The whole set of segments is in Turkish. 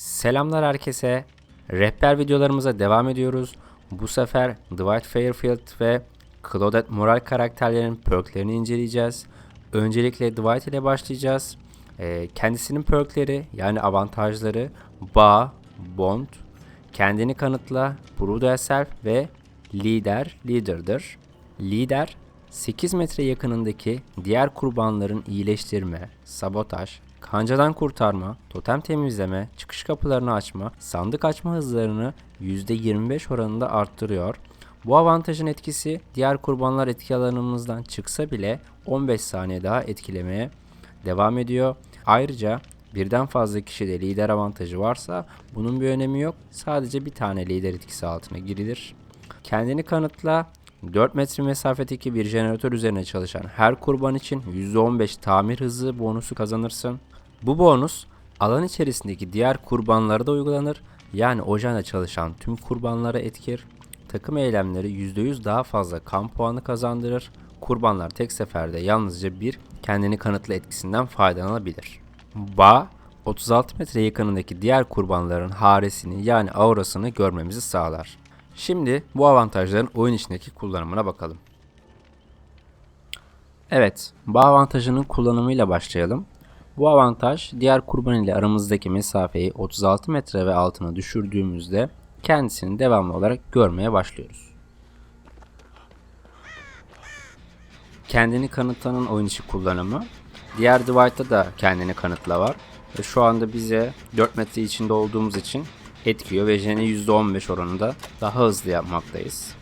Selamlar herkese. Rehber videolarımıza devam ediyoruz. Bu sefer Dwight Fairfield ve Claudette Moral karakterlerinin perklerini inceleyeceğiz. Öncelikle Dwight ile başlayacağız. Ee, kendisinin perkleri yani avantajları Bağ, Bond, Kendini Kanıtla, Prove Yourself ve Lider, Leader'dır. Lider 8 metre yakınındaki diğer kurbanların iyileştirme, sabotaj, kancadan kurtarma, totem temizleme, çıkış kapılarını açma, sandık açma hızlarını %25 oranında arttırıyor. Bu avantajın etkisi diğer kurbanlar etki alanımızdan çıksa bile 15 saniye daha etkilemeye devam ediyor. Ayrıca birden fazla kişide lider avantajı varsa bunun bir önemi yok. Sadece bir tane lider etkisi altına girilir. Kendini kanıtla 4 metre mesafedeki bir jeneratör üzerine çalışan her kurban için %15 tamir hızı bonusu kazanırsın. Bu bonus alan içerisindeki diğer kurbanlara da uygulanır. Yani ocağında çalışan tüm kurbanlara etkir. Takım eylemleri %100 daha fazla kan puanı kazandırır. Kurbanlar tek seferde yalnızca bir kendini kanıtla etkisinden faydalanabilir. Ba 36 metre yakınındaki diğer kurbanların haresini yani aurasını görmemizi sağlar. Şimdi bu avantajların oyun içindeki kullanımına bakalım. Evet, bağ avantajının kullanımıyla başlayalım. Bu avantaj diğer kurban ile aramızdaki mesafeyi 36 metre ve altına düşürdüğümüzde kendisini devamlı olarak görmeye başlıyoruz. Kendini kanıtlanın oyun içi kullanımı. Diğer Dwight'ta da kendini kanıtla var. Şu anda bize 4 metre içinde olduğumuz için etkiyor ve jeni %15 oranında daha hızlı yapmaktayız.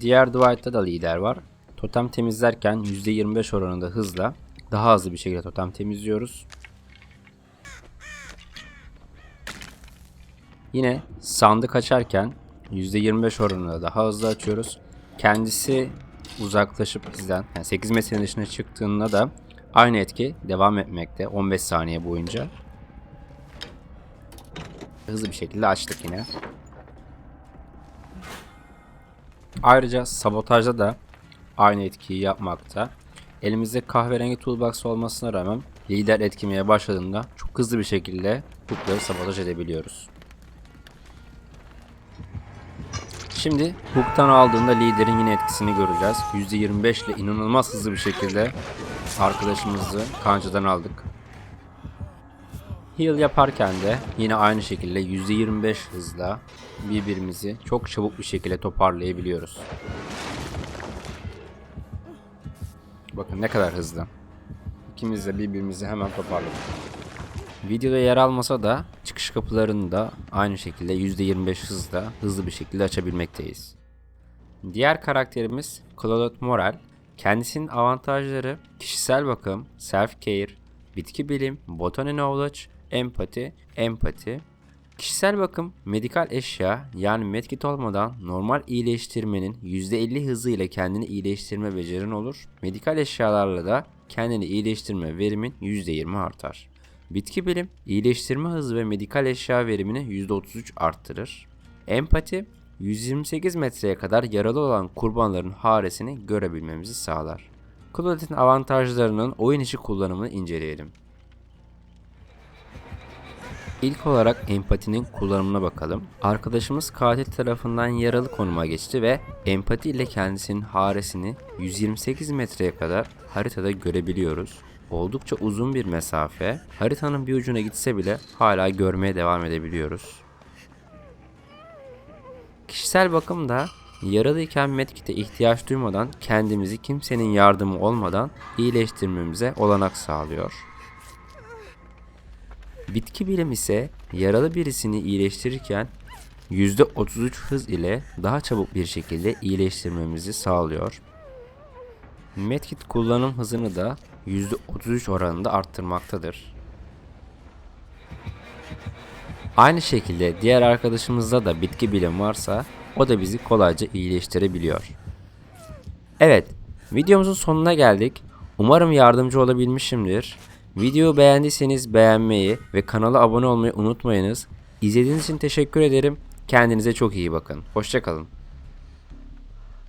Diğer Dwight'ta da lider var. Totem temizlerken %25 oranında hızla daha hızlı bir şekilde totem temizliyoruz. Yine sandık açarken %25 oranında daha hızlı açıyoruz. Kendisi uzaklaşıp bizden yani 8 metrenin dışına çıktığında da aynı etki devam etmekte 15 saniye boyunca. Hızlı bir şekilde açtık yine. Ayrıca sabotajda da aynı etkiyi yapmakta. Elimizde kahverengi toolbox olmasına rağmen lider etkimeye başladığında çok hızlı bir şekilde hookları sabotaj edebiliyoruz. Şimdi hook'tan aldığında liderin yine etkisini göreceğiz. %25 ile inanılmaz hızlı bir şekilde arkadaşımızı kancadan aldık. Heal yaparken de yine aynı şekilde %25 hızla birbirimizi çok çabuk bir şekilde toparlayabiliyoruz. Bakın ne kadar hızlı. İkimiz de birbirimizi hemen toparladık. Videoda yer almasa da çıkış kapılarını da aynı şekilde %25 hızla hızlı bir şekilde açabilmekteyiz. Diğer karakterimiz Claudette Moral. Kendisinin avantajları kişisel bakım, self-care, bitki bilim, botany knowledge, empati, empati. Kişisel bakım, medikal eşya yani medkit olmadan normal iyileştirmenin %50 hızıyla kendini iyileştirme becerin olur. Medikal eşyalarla da kendini iyileştirme verimin %20 artar. Bitki bilim, iyileştirme hızı ve medikal eşya verimini %33 arttırır. Empati, 128 metreye kadar yaralı olan kurbanların haresini görebilmemizi sağlar. Claudette'in avantajlarının oyun içi kullanımını inceleyelim. İlk olarak empatinin kullanımına bakalım. Arkadaşımız katil tarafından yaralı konuma geçti ve empati ile kendisinin haresini 128 metreye kadar haritada görebiliyoruz. Oldukça uzun bir mesafe. Haritanın bir ucuna gitse bile hala görmeye devam edebiliyoruz. Kişisel bakımda yaralıyken medkit'e ihtiyaç duymadan kendimizi kimsenin yardımı olmadan iyileştirmemize olanak sağlıyor. Bitki bilim ise yaralı birisini iyileştirirken %33 hız ile daha çabuk bir şekilde iyileştirmemizi sağlıyor. Medkit kullanım hızını da %33 oranında arttırmaktadır. Aynı şekilde diğer arkadaşımızda da bitki bilim varsa o da bizi kolayca iyileştirebiliyor. Evet, videomuzun sonuna geldik. Umarım yardımcı olabilmişimdir. Videoyu beğendiyseniz beğenmeyi ve kanala abone olmayı unutmayınız. İzlediğiniz için teşekkür ederim. Kendinize çok iyi bakın. Hoşçakalın.